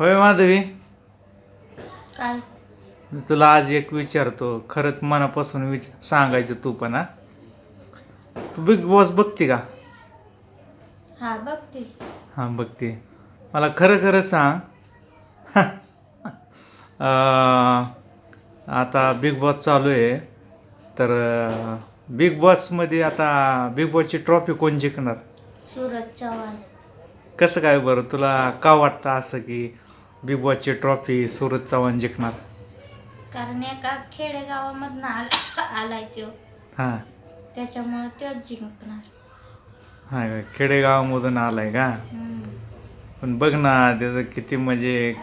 होय माधवी? काय? मी तुला आज एक विचारतो खरंच मनापासून विच सांगायचं तू पण हा? तू बिग बॉस बघते का? हा बघते. हां बघते. मला खरं खरं सांग. अं, आता बिग बॉस चालू आहे. तर अं, बिग बॉसमध्ये आता बिग बॉसची ट्रॉफी कोण जिंकणार? सूरज चव्हाण. कसं काय बरं? तुला का वाटतं असं की बिग बॉसची ट्रॉफी सूरज चव्हाण जिंकणार. कारण एका खेडेगावामधनं आला आलाय तो. हां. त्याच्यामुळं तोच जिंकणार. हां का? खेडेगावामधून आलाय का? हम्म. पण बघ ना त्याचं किती म्हणजे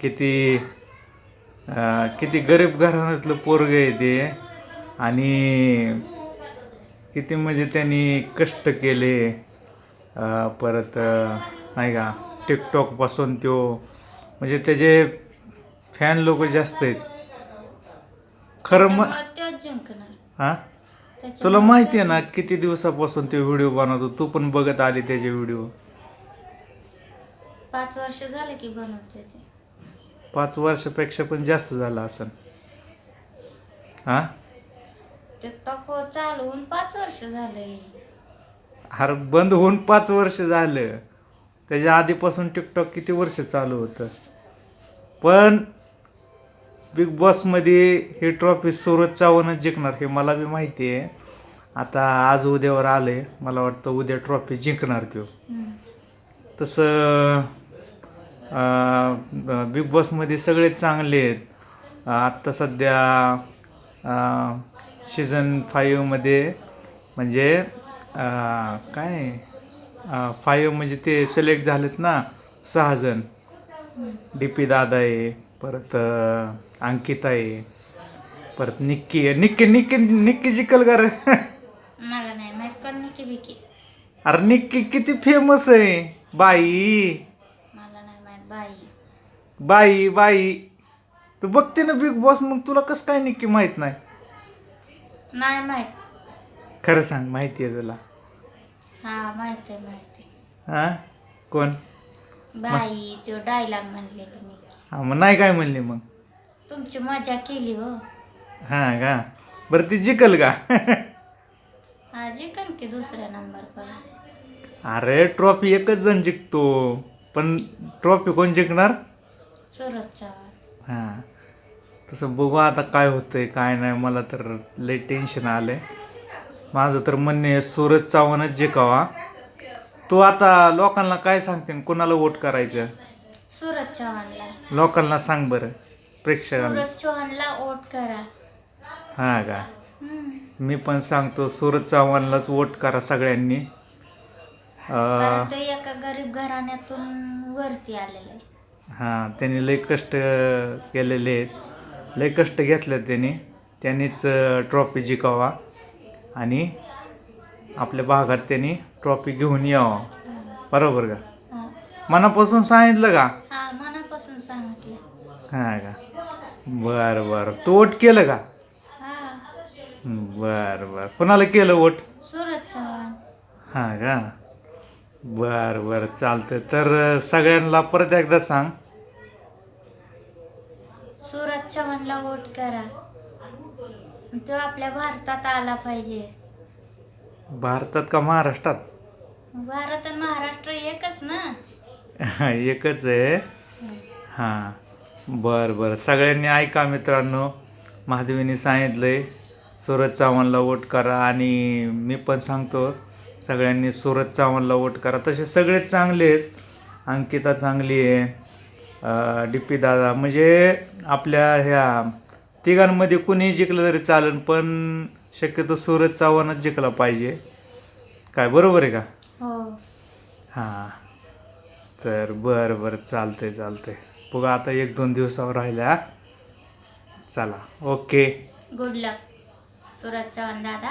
किती अं, किती गरीब घराण्यातलं पोरग आहे ते. आणि किती म्हणजे त्यांनी कष्ट केले. अं, परत अं, नाही का टिकटॉकपासून तो म्हणजे त्याचे फॅन लोक जास्त आहेत. खरं मग हां? तुला माहिती आहे ना किती दिवसापासून ते व्हिडिओ बनवतो? तू पण बघत आली त्याचे व्हिडिओ पाच वर्ष झाले की बनवते ते. पाच वर्षापेक्षा पण जास्त झालं असेल हां? टिकटॉक हो चालवून पाच वर्ष झाले. अरे बंद होऊन पाच वर्ष झालं. त्याच्या आधीपासून टिकटॉक किती वर्ष चालू होतं? पण बिग बॉसमध्ये ही ट्रॉफी सूरज चव्हाणच जिंकणार हे मला बी माहिती आहे. आता आज उद्यावर आले मला वाटतं उद्या ट्रॉफी जिंकणार तो तसं बिग बॉसमध्ये सगळे चांगले आहेत. आत्ता सध्या सीझन फाईव्हमध्ये म्हणजे काय? फाईव्ह म्हणजे ते सिलेक्ट झालेत ना सहाजण डी पी दादा आहे परत अंकिता आहे परत निक्की आहे. निक्की निक्की निक्की जिकल का रे मला नाही माहीत कोण की बिकी अरे निक्की किती फेमस आहे. बाई. मला नाही माहीत बाई. बाई बाई. तू बघते ना बिग बॉस मग तुला कसं काय नक्की माहीत नाही? नाही माहीत. खरं सांग माहिती आहे तुला. हा माहीत आहे माहिती हा? कोण? बाई तो डायलॉग म्हणलेली मी. हा मग नाही काय म्हणली मग? तुमची मजा केली हो. हा का? बरं ती जिकल का? हा जिंकन की दुसऱ्या नंबर पर अरे ट्रॉफी एकच जण जिंकतो. पण ट्रॉफी कोण जिंकणार? सूरज चव्हाण. हां. तसं बघू आता काय होतंय काय नाही. मला तर लई टेन्शन आलंय. माझं तर म्हणणे सूरज चव्हाणच जिंकावा. तू आता लोकांना काय सांगते कोणाला वोट करायचं? सूरज चव्हाणला. लोकांना सांग बरं प्रेक्षकांना. सूरज चव्हाणला वोट करा. हां का? हम्म. मी पण सांगतो सूरज चव्हाणलाच वोट करा सगळ्यांनी. अं, कारण तो एका गरीब घराण्यातून वरती आलेला आहे. हां त्यांनी लय कष्ट केलेले आहेत. लय कष्ट घेतले त्यांनी. त्यांनीच ट्रॉफी जिंकावा. आणि आपल्या भागात त्यांनी ट्रॉफी घेऊन यावा. बरोबर का. मनापासून सांगितलं का? हा मनापासून सांगितलं. हां का? बरं बरं. तू वोट केलं का? हा. बरं बरं. कोणाला केलं वोट? सूरज चव्हाण. हां का? बरं बरं. चालतं तर सगळ्यांना परत एकदा सांग. सूरज चव्हाणला वोट करा. तो आपल्या भारतात आला पाहिजे. भारतात का महाराष्ट्रात? भारत आणि महाराष्ट्र एकच ना? एकच आहे. हां. बरं बरं. सगळ्यांनी ऐका मित्रांनो. महादेवीने सांगितलंय सूरज चव्हाणला वोट करा आणि मी पण सांगतो सगळ्यांनी सूरज चव्हाणला वोट करा. तसे सगळे चांगले आहेत. अंकिता चांगली आहे. डी पी दादा म्हणजे आपल्या ह्या तिघांमध्ये कुणीही जिंकलं तरी चालेल पण शक्यतो सूरज चव्हाणच जिंकला पाहिजे. काय बरोबर आहे का? हो. हां. तर बरं बरं. चालतंय चालतंय. बघा आता एक दोन दिवसावर राहिल्या. चला. Okay. Good luck Suraj Chavan दादा.